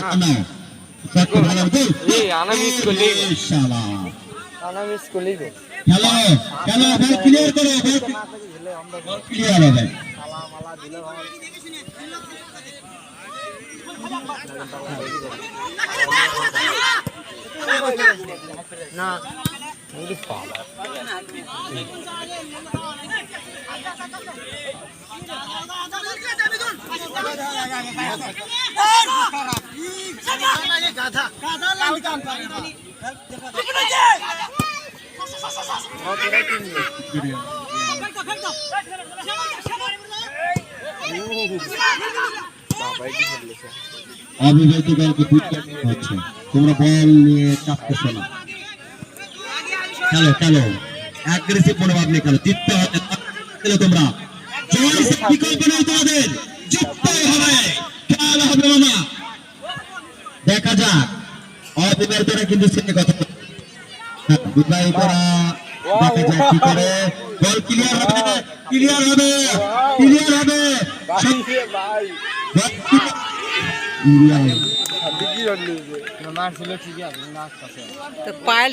ভালো এই আনা মিস করলি। শালা। আনা মিস করলি খেলো খেলো বল ক্লিয়ার করো বল ক্লিয়ার হবে। না। ওরে বাবা অবিবাহিত দলকে বুট হচ্ছে তোমরা বল নিয়ে চাপতেছো না খেলো খেলো। অ্যাগ্রেসিভ মনোভাব নিয়ে খেলো। জিততে হবে তোমরা। জয় বিকল্প নেই তোমাদের। জিততেই হবে। খেলা হবে মামা। দেখা যাক। অবিবাহিতরা কিন্তু সিনে কথা বিবাহিতরা দেখা যাক কি করে। ক্লিয়ার হবে ক্লিয়ার হবে ক্লিয়ার হবে।